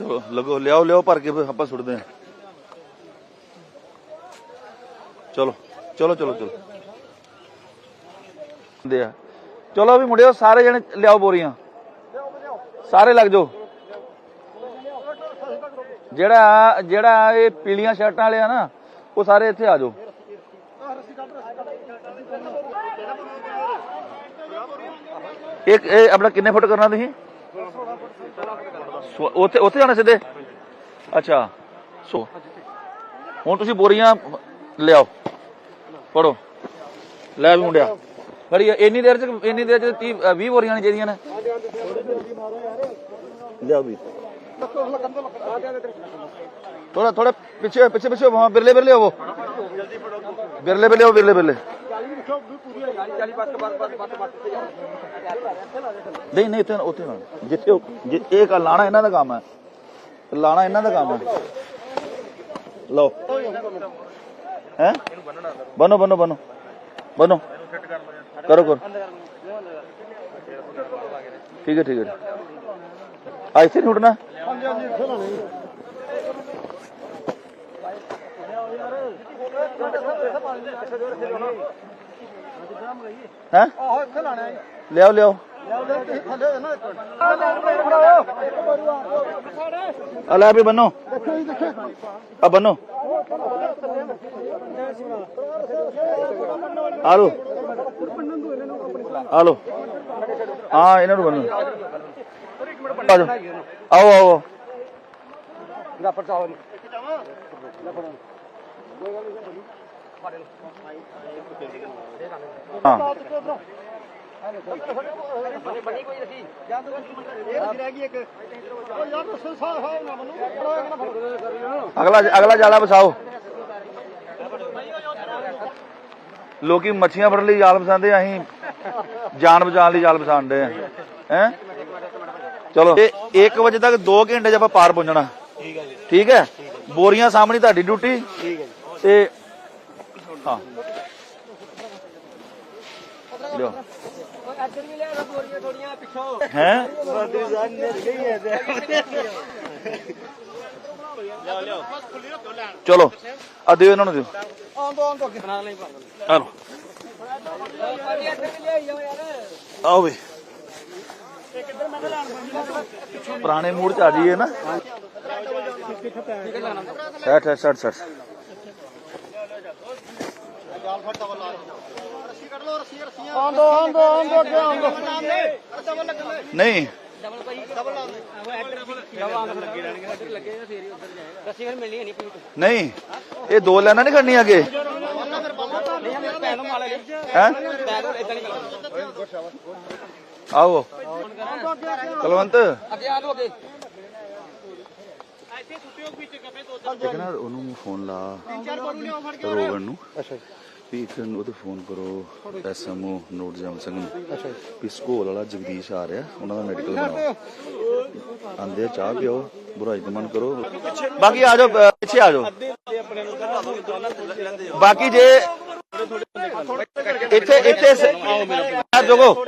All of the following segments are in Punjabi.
ਚਲੋ, ਲਗੋ, ਲਿਆਓ ਲਿਆਓ ਭਰ ਕੇ ਫਿਰ ਆਪਾਂ ਸੁੱਟਦੇ ਹਾਂ। ਚਲੋ ਚਲੋ ਚਲੋ ਚਲੋ। ਦੇ ਆ। ਚਲੋ ਵੀ ਮੁੰਡਿਓ, ਸਾਰੇ ਜਣੇ ਲਿਆਓ ਬੋਰੀਆਂ। ਸਾਰੇ ਲੱਗ ਜਾਓ। ਜਿਹੜਾ ਜਿਹੜਾ ਇਹ ਪੀਲੀਆਂ ਸ਼ਰਟਾਂ ਵਾਲੇ ਆ ਨਾ, ਉਹ ਸਾਰੇ ਇੱਥੇ ਆ ਜਾਓ। ਇੱਕ, ਇਹ ਆਪਣਾ ਕਿੰਨੇ ਫੁੱਟ ਕਰਨਾ ਤੁਸੀਂ? ਸੋ- ਉੱਥੇ ਉੱਥੇ ਜਾਣਾ ਸਿੱਧੇ? ਅੱਛਾ, ਸੋ ਹੁਣ ਤੁਸੀਂ ਬੋਰੀਆਂ ਲਿਆਓ। ਪੜੋ ਲੈ ਵੀ ਮੁੰਡਿਆ। ਫੜੀ ਇੰਨੀ ਦੇਰ ਚ, ਇੰਨੀ ਦੇਰ ਚ 30 20 ਬੋਰੀਆਂ ਨਹੀਂ ਚਾਹੀਦੀਆਂ ਨੇ। ਲਿਆਓ ਵੀ। ਥੋੜਾ ਥੋੜਾ ਪਿੱਛੇ ਪਿੱਛੇ ਪਿੱਛੇ ਬਿਰਲੇ ਬਿਰਲੇ ਹੋਵੋ ਬਿਰਲੇ ਬਿਰਲੇ ਹੋ ਬਿਰਲੇ ਬਿਰਲੇ। ਨਹੀਂ ਨਹੀਂ, ਇੱਥੇ ਉੱਥੇ ਨਾ। ਜਿੱਥੇ ਉਹ- ਇਹ ਕਾ ਲਾਣਾ ਇਹਨਾਂ ਦਾ ਕੰਮ ਹੈ, ਲਾਣਾ ਇਹਨਾਂ ਦਾ ਕੰਮ ਹੈ। ਲਓ। ਹੈ? ਬਨੋ ਬਨੋ ਬਨੋ। ਬਨੋ। ਕਰੋ ਕਰੋ। ਠੀਕ ਹੈ ਠੀਕ ਹੈ। ਆ ਇੱਥੇ ਨਹੀਂ ਉੱਡਣਾ? ਹੈ? ਆਹੋ ਇੱਥੇ ਲਾਣਾ ਹੈ ਲਿਆਓ ਲਿਆਓ। ਆ ਲੈ ਵੀ ਬੰਨੋ। ਆ ਬੰਨੋ। ਆ ਲੋ ਆ ਲੋ ਹਾਂ ਇਹਨਾਂ ਨੂੰ ਬੰਨੋ। ਆਓ ਆਓ ਦਾ ਪਰਚਾਓ ਨਹੀਂ ਅਗਲਾ ਅਗਲਾ ਜਾਲਾ ਬਸਾਓ ਲੋਕੀ ਮੱਛੀਆਂ ਫੜਨ ਲਈ ਜਾਲ ਬਸਾਉਂਦੇ ਅਸੀਂ ਜਾਨ ਬਚਾਉਣ ਲਈ ਜਾਲ ਬਸਾਉਂਦੇ ਆ। ਹੈ? ਚਲੋ। ਤੇ 1 ਵਜੇ ਤੱਕ 2 ਘੰਟੇ ਚ ਆਪਾਂ ਪਾਰ ਪਹੁੰਚਣਾ। ਠੀਕ ਹੈ? ਠੀਕ ਹੈ ਬੋਰੀਆਂ ਸਾਹਮਣੇ ਤੁਹਾਡੀ ਡਿਊਟੀ। ਠੀਕ ਹੈ ਤੇ ਹਾਂ ਲਿਓ ਇੱਧਰ ਵੀ ਲੈ ਬੋਰੀਆਂ ਥੋੜੀਆਂ ਪਿੱਛੋਂ ਹੈ ਚਲੋ ਆ ਦਿਓ ਇਹਨਾਂ ਨੂੰ ਦਿਓ ਆਉਂਦੋ ਆਉਂਦੋ ਅੱਗੇ ਬਣਾ ਲੈ ਨਹੀਂ ਰਸੀ ਫਿਰ ਮਿਲਣੀ ਨਹੀਂ। ਪੂਰੀ ਨਹੀਂ। ਇਹ ਦੋ ਲਾਈਨਾਂ ਨਹੀਂ ਖੜਨੀਆਂ ਅੱਗੇ। ਹੈ? ਆਓ। ਕਲਵੰਤ। ਅੱਗੇ ਆ ਲੋ ਅੱਗੇ ਇੱਕ ਨਾ ਉਹਨੂੰ ਫੋਨ ਲਾ। ਰੋਗਨ ਨੂੰ। ਅੱਛਾ ਵੀ ਇੱਕ ਨੂੰ ਉਹਦੇ ਫੋਨ ਕਰੋ, ਐਸਐਮਓ ਨੋਟ ਜਮ ਸਿੰਘ ਨੂੰ। ਵੀ ਸਕੋਲ ਵਾਲਾ ਜਗਦੀਸ਼ ਆ ਰਿਹਾ, ਉਹਨਾਂ ਦਾ ਮੈਡੀਕਲ ਬਣਾਓ ਆਂਦੇ ਚਾਹ ਪੀਓ, ਬੁਰਾਈ ਦਾ ਕਰੋ। ਬਾਕੀ ਆ ਜਾਓ ਪਿੱਛੇ ਆ ਜਾਓ। ਬਾਕੀ ਜੇ ਇੱਥੇ ਇੱਥੇ ਆ ਜੋਗੋ।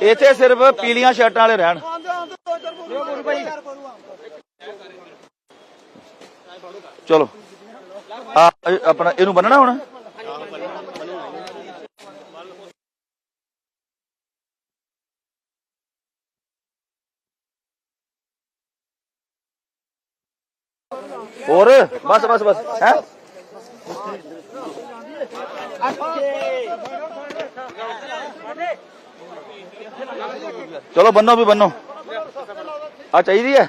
ਇੱਥੇ ਸਿਰਫ ਪੀਲੀਆਂ ਸ਼ਰਟਾਂ ਵਾਲੇ ਰਹਿਣ। ਚਲੋ। ਆ ਆਪਣਾ, ਇਹਨੂੰ ਬੰਨਣਾ ਹੁਣ? ਹੋਰ ਬਸ ਬਸ ਬਸ ਹੈ ਚਲੋ ਬੰਨੋ ਵੀ ਬੰਨੋ ਆ ਚਾਹੀਦੀ ਹੈ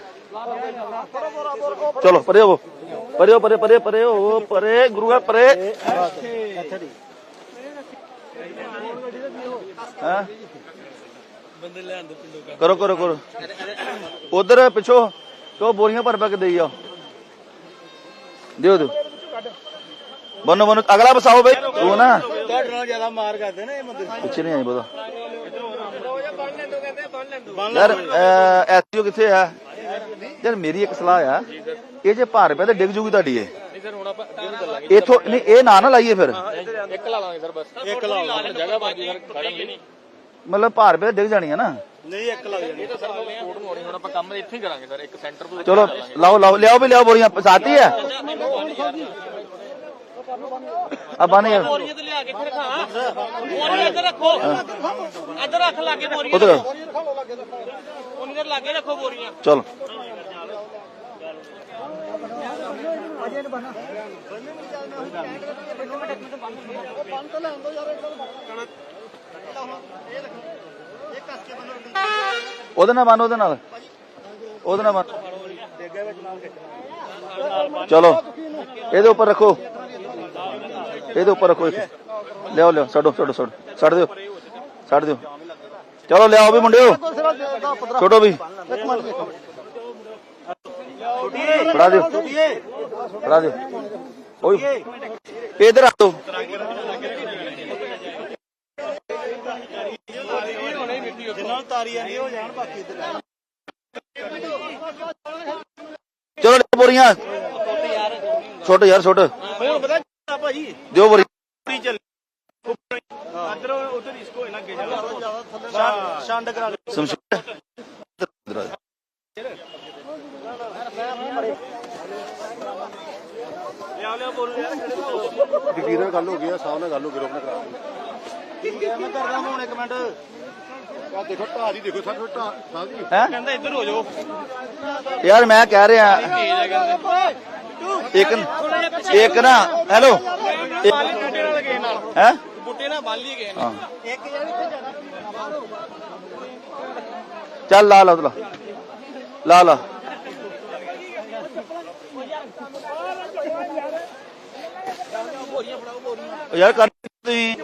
ਚਲੋ ਪਰੇ ਹੋ ਪਰੇ ਹੋ ਪਰੇ ਪਰੇ ਪਰੇ ਹੋ ਪਰੇ ਗੁਰੂ ਹੈ ਪਰੇ ਹਾਂ ਕਰੋ ਕਰੋ ਕਰੋ ਉਧਰ ਪਿੱਛੋਂ ਤੋ ਬੋਰੀਆਂ ਭਰ ਭਰ ਕੇ ਦੇਈ ਜਾਓ ਦਿਓ ਦਿਓ। ਬੰਨੋ ਬੰਨੋ ਅਗਲਾ ਬਸਾਓ ਬਈ ਉਹ ਨਾ। ਤੁਹਾਡੇ ਨਾਲ ਜ਼ਿਆਦਾ ਮਾਰ ਕਰਦੇ ਨੇ ਇਹ ਬੰਦੇ ਪਿੱਛੇ ਨਹੀਂ ਆਈ ਪਤਾ ਯਾਰ ਐਸਯੂ ਕਿੱਥੇ ਆ? ਯਾਰ ਮੇਰੀ ਇੱਕ ਸਲਾਹ ਆ। ਇਹ ਜੇ ਭਾਰ ਪਿਆ ਤੇ ਡਿੱਗ ਜੂਗੀ ਤੁਹਾਡੀ ਇਹ। ਇਥੋਂ ਨਹੀਂ ਇਹ ਨਾ ਨਾ ਲਾਈਏ ਫਿਰ। ਇੱਕ ਲਾ ਲਾਂਗੇ ਸਰ ਬਸ। ਇੱਕ ਲਾ ਲਾਂਗੇ। ਜਗ੍ਹਾ ਬਾਕੀ ਸਰ ਖੜਨ ਲਈ। ਮਤਲਬ ਭਾਰ ਪੇ ਡਿੱਗ ਜਾਣੀ ਹੈ ਨਾ। ਨਹੀਂ ਇੱਕ ਲੱਗ ਜਾਣੀ। ਇਹ ਤਾਂ ਸਰ ਕੋਡ ਨੂੰ ਆਉਣੀ ਹੁਣ ਆਪਾਂ ਕੰਮ ਇੱਥੇ ਹੀ ਕਰਾਂਗੇ ਸਰ ਇੱਕ ਸੈਂਟਰ ਤੋਂ ਚਲੋ ਲਾਓ ਲਾਓ ਲਿਆਓ ਵੀ ਲਿਆਓ ਬੋਰੀਆਂ ਸਾਥੀ ਹੈ। ਆ ਬਾਨੇ ਯਾਰ। ਬੋਰੀਆਂ ਤੇ ਲਿਆ ਕੇ ਇੱਥੇ ਰਖਾ। ਬੋਰੀਆਂ ਇੱਧਰ ਰੱਖੋ। ਇੱਧਰ ਰੱਖ ਲਾਗੇ ਬੋਰੀਆਂ। ਉਧਰ। ਉਨੀ ਦੇਰ ਲਾਗੇ ਰੱਖੋ ਬੋਰੀਆਂ। ਚਲੋ। ਉਹਦੇ ਨਾਲ ਬੰਨ, ਉਹਦੇ ਨਾਲ। ਉਹਦੇ ਨਾਲ ਬੰਨ। ਚਲੋ, ਇਹਦੇ ਉੱਪਰ ਰੱਖੋ। ਇਹਦੇ ਉੱਪਰ ਰੱਖੋ ਇੱਕ। ਲਿਆਓ ਲਿਆਓ, ਛੱਡੋ ਛੱਡੋ ਛੱਡੋ। ਛੱਡ ਦਿਓ। ਛੱਡ ਦਿਓ। ਚਲੋ, ਲਿਆਓ ਵੀ ਮੁੰਡਿਓ। ਛੱਡੋ ਵੀ। ਫੜਾ ਦਿਓ। ਫੜਾ ਦਿਓ। ਓਏ, ਇਧਰ ਆ ਦਿਓ ਜਿੰਨਾਂ ਤਾਰੀ ਆਣੀ ਹੋ ਜਾਣ ਬਾਕੀ ਇੱਧਰ ਚਲੋ ਲਿਆਓ ਬੋਰੀਆਂ। ਛੋਟੇ ਯਾਰ ਛੋਟੇ। ਹੁਣ ਪਤਾ ਭਾਜੀ? ਦਿਓ ਬੋਰੀ। ਪੂਰੀ ਚੱਲ। ਅੰਦਰ ਉਧਰ ਇਸਕੋ ਇਹਨਾਂ ਅੱਗੇ ਜਾ ਛੰਡ ਕਰਾ ਲਓ। ਸਮਸ਼ੇਰ। ਇੱਧਰ ਆ ਜਾ। ਲਿਆ ਲਿਆ ਬੋਲ। ਯਾਰ ਡਿੱਗੀ ਨਾਲ ਗੱਲ ਹੋ ਗਈ ਆ ਸਾਹਿਬ ਨਾਲ ਗੱਲ ਹੋ ਗਈ ਰੋਕਣਾ ਕਰਾ ਮੈਂ ਕਰਦਾ ਹੁਣ ਇੱਕ ਮਿੰਟ। ਆ ਦੇਖੋ ਢਾਹ ਦੀ ਦੇਖੋ ਸਾਡੇ ਢਾਹ ਸਾਹਿਬ ਜੀ ਹੈਂ? ਕਹਿੰਦਾ ਇੱਧਰ ਹੋ ਜਾਓ। ਯਾਰ ਮੈਂ ਕਹਿ ਰਿਹਾ ਇੱਕ ਇੱਕ ਨਾ ਹੈਲੋ। ਬੁੱਟੇ ਨਾਲ ਗਏ ਨਾਲ। ਹੈ? ਬੁੱਟੇ ਨਾਲ ਬੰਨ ਲਈ ਗਏ ਹਾਂ। ਇੱਕ ਜਣ ਇੱਥੇ ਚੱਲ ਲਾ ਲਾ ਉਹਦਾ ਲਾ ਲਾ। ਯਾਰ ਕਰ ਤੁਸੀਂ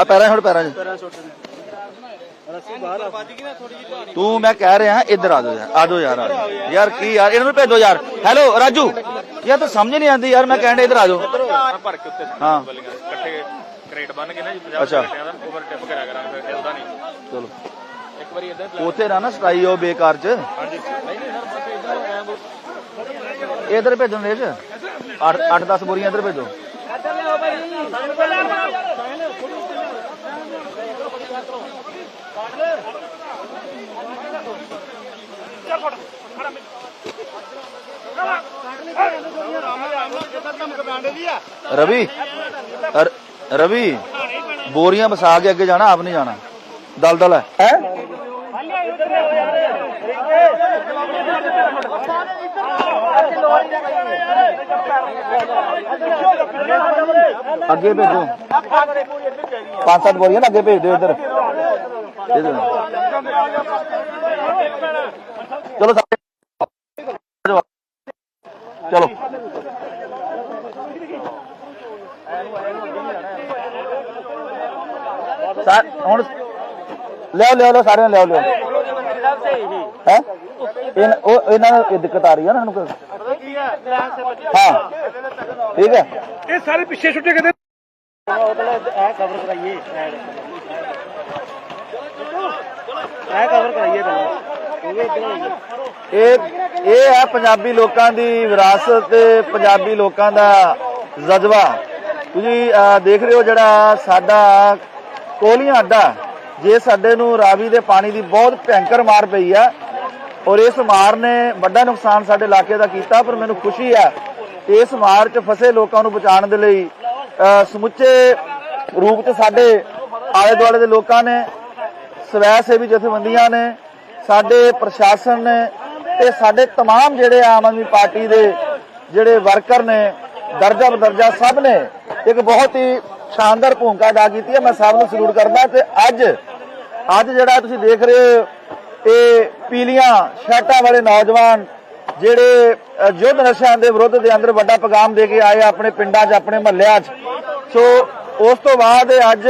ਆ ਪੈਰਾਂ ਛੋੜ ਪੈਰਾਂ 'ਚ। ਪੈਰਾਂ ਰੱਸੀ ਬਾਹਰ ਤੂੰ ਮੈਂ ਕਹਿ ਰਿਹਾ ਇੱਧਰ ਆ ਜਾਓ ਯਾਰ ਆ ਜਾਓ ਯਾਰ ਆ ਜਾਓ। ਯਾਰ ਕੀ ਯਾਰ ਇਹਨਾਂ ਨੂੰ ਭੇਜੋ ਯਾਰ। ਹੈਲੋ ਰਾਜੂ। ਯਾਰ ਤਾਂ ਸਮਝ ਨਹੀਂ ਆਉਂਦੀ ਯਾਰ ਮੈਂ ਕਹਿੰਦਾ ਇੱਧਰ ਆ ਜਾਓ। ਭਰ ਕੇ ਉੱਤੇ ਹਾਂ। ਬੱਲੀਆਂ। ਇਕੱਠੇ ਕ੍ਰੇਟ ਬੰਨ ਕੇ ਨਾ ਜੀ 50 ਅੱਛਾ। ਘੰਟਿਆਂ ਦਾ ਓਵਰ ਟਿਪ ਕਰਿਆ ਕਰਾਂਗੇ ਫਿਰ ਹਿਲਦਾ ਨਹੀਂ। ਚਲੋ। ਇੱਕ ਵਾਰੀ ਇੱਧਰ ਉਥੇ ਨਾ ਨਾ ਸਟਾਈ ਉਹ ਬੇਕਾਰ ਚ। ਹਾਂਜੀ। ਨਹੀਂ ਨਹੀਂ ਸਰ ਬਸ ਇੱਧਰ ਐਂ ਬੋ- ਇਧਰ ਭੇਜੋ ਨੇਸ਼ 8 8 10 ਬੋਰੀਆਂ ਇਧਰ ਭੇਜੋ। ਰਵੀ ਰ- ਰਵੀ, ਬੋਰੀਆਂ ਵਸਾ ਕੇ ਅੱਗੇ ਜਾਣਾ, ਆਪ ਨਹੀਂ ਜਾਣਾ। ਦਲ ਦਲ ਹੈ। ਹੈ? ਅੱਗੇ ਭੇਜੋ। ਪੰਜ, ਸੱਤ ਬੋਰੀਆਂ ਅੱਗੇ ਭੇਜ ਦਿਓ ਇੱਧਰ। ਇੱਧਰ। ਚਲੋ ਸਾਰੇ। ਚਲੋ। ਸਾ ਹੁਣ ਲਿਆਓ ਲਿਆਓ ਲਿਆਓ ਸਾਰਿਆਂ ਨੂੰ ਲਿਆਓ ਲਿਆਓ। ਹੈ? ਇਹ ਉਹ ਇਹਨਾਂ ਨੂੰ ਇਹ ਦਿੱਕਤ ਆ ਰਹੀ ਹੈ ਨਾ ਇਹਨਾਂ ਨੂੰ ਹਾਂ। ਠੀਕ ਹੈ। ਇਹ ਸਾਰੇ ਪਿੱਛੇ ਛੁੱਟੇ ਕਿਤੇ ਇਹ ਕਵਰ ਕਰਾਈਏ। ਇਹ ਕਵਰ ਕਰਾਈਏ ਪਹਿਲਾਂ ਇਹ ਇਹ ਹੈ ਪੰਜਾਬੀ ਲੋਕਾਂ ਦੀ ਵਿਰਾਸਤ ਤੇ ਪੰਜਾਬੀ ਲੋਕਾਂ ਦਾ ਜਜ਼ਬਾ। ਤੁਸੀਂ ਦੇਖ ਰਹੇ ਹੋ ਜਿਹੜਾ ਸਾਡਾ ਕੋਲੀਆਂ ਅੱਡਾ, ਜੇ ਸਾਡੇ ਨੂੰ ਰਾਵੀ ਦੇ ਪਾਣੀ ਦੀ ਬਹੁਤ ਭੈਂਕਰ ਮਾਰ ਪਈ ਹੈ ਔਰ ਇਸ ਮਾਰ ਨੇ ਵੱਡਾ ਨੁਕਸਾਨ ਸਾਡੇ ਇਲਾਕੇ ਦਾ ਕੀਤਾ, ਪਰ ਮੈਨੂੰ ਖੁਸ਼ੀ ਹੈ ਇਸ ਮਾਰ 'ਚ ਫਸੇ ਲੋਕਾਂ ਨੂੰ ਬਚਾਉਣ ਦੇ ਲਈ ਸਮੁੱਚੇ ਰੂਪ 'ਚ ਸਾਡੇ ਆਲੇ ਦੁਆਲੇ ਦੇ ਲੋਕਾਂ ਨੇ ਸਵੈ ਸੇਵੀ ਜਥੇਬੰਦੀਆਂ ਨੇ ਸਾਡੇ ਪ੍ਰਸ਼ਾਸਨ ਨੇ ਤੇ ਸਾਡੇ तमाम ਜਿਹੜੇ ਆਮ ਆਦਮੀ ਪਾਰਟੀ ਦੇ ਜਿਹੜੇ ਵਰਕਰ ਨੇ ਦਰਜਾ ਬਦਰਜਾ ਸਭ ਨੇ ਇੱਕ ਬਹੁਤ ਹੀ ਸ਼ਾਨਦਾਰ ਭੂਮਿਕਾ ਅਦਾ ਕੀਤੀ ਹੈ ਮੈਂ ਸਭ ਨੂੰ ਸਲੂਟ ਕਰਦਾ ਤੇ ਅੱਜ ਅੱਜ ਜਿਹੜਾ ਤੁਸੀਂ ਦੇਖ ਰਹੇ ਹੋ ਇਹ ਪੀਲੀਆਂ ਸ਼ਰਟਾਂ ਵਾਲੇ ਨੌਜਵਾਨ ਜਿਹੜੇ ਅ, ਯੁੱਧ ਨਸ਼ਿਆਂ ਦੇ ਵਿਰੁੱਧ ਦੇ ਅੰਦਰ ਵੱਡਾ ਪੈਗਾਮ ਦੇ ਕੇ ਆਏ ਆ ਆਪਣੇ ਪਿੰਡਾਂ 'ਚ ਆਪਣੇ ਮਹੱਲਿਆਂ 'ਚ ਸੋ ਉਸ ਤੋਂ ਬਾਅਦ ਇਹ ਅੱਜ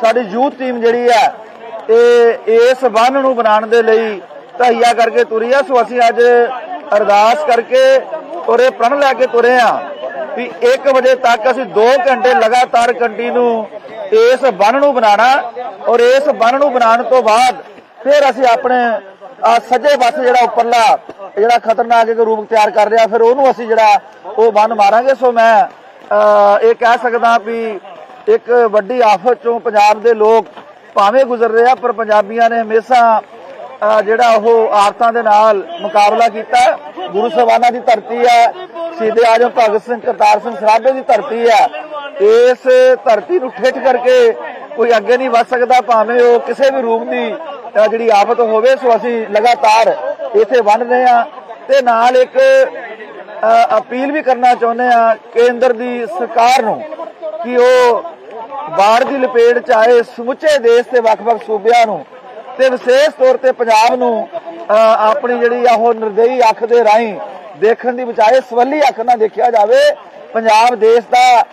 ਸਾਡੀ ਯੂਥ ਟੀਮ ਜਿਹੜੀ ਹੈ ਇਹ ਇਸ ਬੰਨ ਨੂੰ ਬਣਾਉਣ ਦੇ ਲਈ ਧਈਆ ਕਰਕੇ ਤੁਰੀ ਆ। ਸੋ ਅਸੀਂ ਅੱਜ ਅਰਦਾਸ ਕਰਕੇ ਔਰ ਇਹ ਪ੍ਰਣ ਲੈ ਕੇ ਤੁਰੇ ਆ ਵੀ 1 ਵਜੇ ਤੱਕ ਅਸੀਂ 2 ਘੰਟੇ ਲਗਾਤਾਰ ਕੰਟੀਨਿਊ ਇਸ ਬੰਨ ਨੂੰ ਬਣਾਉਣਾ ਔਰ ਇਸ ਬੰਨ ਨੂੰ ਬਣਾਉਣ ਤੋਂ ਬਾਅਦ ਫਿਰ ਅਸੀਂ ਆਪਣੇ ਸੱਜੇ ਪਾਸੇ ਜਿਹੜਾ ਉੱਪਰਲਾ, ਜਿਹੜਾ ਖਤਰਨਾਕ ਇੱਕ ਰੂਪ ਤਿਆਰ ਕਰ ਰਿਹਾ ਫਿਰ ਉਹਨੂੰ ਅਸੀਂ ਜਿਹੜਾ ਉਹ ਬੰਨ ਮਾਰਾਂਗੇ। ਸੋ ਮੈਂ ਇਹ ਕਹਿ ਸਕਦਾ ਵੀ ਇੱਕ ਵੱਡੀ ਆਫਤ ਚੋਂ ਪੰਜਾਬ ਦੇ ਲੋਕ ਭਾਵੇਂ ਗੁਜ਼ਰ ਰਿਹਾ, ਪਰ ਪੰਜਾਬੀਆਂ ਨੇ ਹਮੇਸ਼ਾ ਜਿਹੜਾ ਉਹ ਆਰਤਾਂ ਦੇ ਨਾਲ ਮੁਕਾਬਲਾ ਕੀਤਾ ਗੁਰੂ ਸਾਹਿਬਾਨਾਂ ਦੀ ਧਰਤੀ ਹੈ, ਸ਼ਹੀਦ ਆਜਮ ਭਗਤ ਸਿੰਘ, ਕਰਤਾਰ ਸਿੰਘ ਸਰਾਭੇ ਦੀ ਧਰਤੀ ਹੈ। ਇਸ ਧਰਤੀ ਨੂੰ ਠੇਠ ਕਰਕੇ ਕੋਈ ਅੱਗੇ ਨਹੀਂ ਵੱਧ ਸਕਦਾ, ਭਾਵੇਂ ਉਹ ਕਿਸੇ ਵੀ ਰੂਪ ਦੀ ਜਿਹੜੀ ਆਫਤ ਹੋਵੇ, ਸੋ ਅਸੀਂ ਲਗਾਤਾਰ ਇੱਥੇ ਬਣ ਰਹੇ ਹਾਂ। ਤੇ ਨਾਲ ਇੱਕ ਅਪੀਲ ਵੀ ਕਰਨਾ ਚਾਹੁੰਦੇ ਆ ਕੇਂਦਰ ਦੀ ਸਰਕਾਰ ਨੂੰ ਕਿ ਉਹ ਬਾੜ ਦੀ ਲਪੇਟ ਚ ਆਏ ਸਮੁੱਚੇ ਦੇਸ਼ ਦੇ ਵੱਖ-ਵੱਖ ਸੂਬਿਆਂ ਨੂੰ ਤੇ ਵਿਸ਼ੇਸ਼ ਤੌਰ ਤੇ ਪੰਜਾਬ ਨੂੰ ਆਪਣੀ ਜਿਹੜੀ ਆ ਉਹ ਨਿਰਦਈ ਅੱਖ ਦੇ ਰਾਹੀਂ ਦੇਖਣ ਦੀ ਬਚਾਏ ਸਵੱਲੀ ਅੱਖ ਨਾਲ ਦੇਖਿਆ ਜਾਵੇ, ਪੰਜਾਬ ਦੇਸ਼ ਦਾ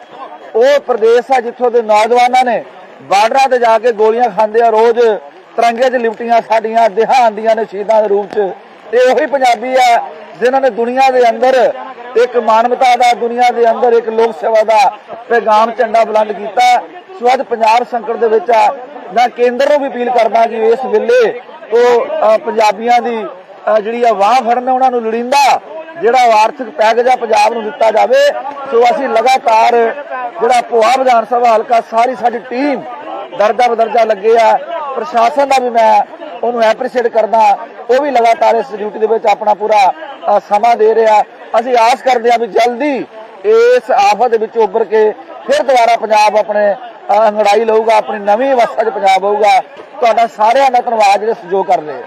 ਉਹ ਪ੍ਰਦੇਸ਼ ਆ ਜਿੱਥੋਂ ਦੇ ਨੌਜਵਾਨਾਂ ਨੇ ਬਾਰਡਰਾਂ ਤੇ ਜਾ ਕੇ ਗੋਲੀਆਂ ਖਾਂਦੇ ਆ, ਰੋਜ਼ ਤਿਰੰਗੇ 'ਚ ਲਿਪਟੀਆਂ ਸਾਡੀਆਂ ਦੇਹਾਂ ਆਂਦੀਆਂ ਨੇ ਸ਼ਹੀਦਾਂ ਦੇ ਰੂਪ 'ਚ। ਤੇ ਉਹੀ ਪੰਜਾਬੀ ਆ ਜਿਨ੍ਹਾਂ ਨੇ ਦੁਨੀਆ ਦੇ ਅੰਦਰ ਇੱਕ ਮਾਨਵਤਾ ਦਾ, ਦੁਨੀਆ ਦੇ ਅੰਦਰ ਇੱਕ ਲੋਕ ਸੇਵਾ ਦਾ ਪੈਗਾਮ ਝੰਡਾ ਬੁਲੰਦ ਕੀਤਾ। ਸੋ ਅੱਜ ਪੰਜਾਬ ਸੰਕਟ ਦੇ ਵਿੱਚ ਆ। ਮੈਂ ਕੇਂਦਰ ਨੂੰ ਵੀ ਅਪੀਲ ਕਰਦਾ ਕਿ ਇਸ ਵੇਲੇ ਉਹ ਪੰਜਾਬੀਆਂ ਦੀ ਜਿਹੜੀ ਆ ਵਾਹ ਫੜਨ, ਉਹਨਾਂ ਨੂੰ ਲੋੜੀਂਦਾ ਜਿਹੜਾ ਉਹ ਆਰਥਿਕ ਪੈਕੇਜ ਆ ਪੰਜਾਬ ਨੂੰ ਦਿੱਤਾ ਜਾਵੇ। ਸੋ ਅਸੀਂ ਲਗਾਤਾਰ ਜਿਹੜਾ ਭੋਆ ਵਿਧਾਨ ਸਭਾ ਹਲਕਾ, ਸਾਰੀ ਸਾਡੀ ਟੀਮ ਦਰਜਾ ਬਦਰਜਾ ਲੱਗੇ ਆ। ਪ੍ਰਸ਼ਾਸਨ ਦਾ ਵੀ ਮੈਂ ਉਹਨੂੰ ਐਪਰੀਸ਼ੀਏਟ ਕਰਦਾ। ਉਹ ਵੀ ਲਗਾਤਾਰ ਇਸ ਡਿਊਟੀ ਦੇ ਵਿੱਚ ਆਪਣਾ ਪੂਰਾ ਸਮਾਂ ਦੇ ਰਿਹਾ। ਅਸੀਂ ਆਸ ਕਰਦੇ ਹਾਂ ਵੀ ਜਲਦੀ ਇਸ ਆਫਤ ਵਿੱਚ ਉੱਭਰ ਕੇ ਫਿਰ ਦੁਬਾਰਾ ਪੰਜਾਬ ਆਪਣੇ ਅ, ਲਊਗਾ ਆਪਣੀ ਨਵੀਂ ਅਵਸਥਾ 'ਚ ਪੰਜਾਬ ਆਊਗਾ। ਤੁਹਾਡਾ ਸਾਰਿਆਂ ਦਾ ਧੰਨਵਾਦ ਜਿਹੜੇ ਸਹਿਯੋਗ ਕਰ ਰਹੇ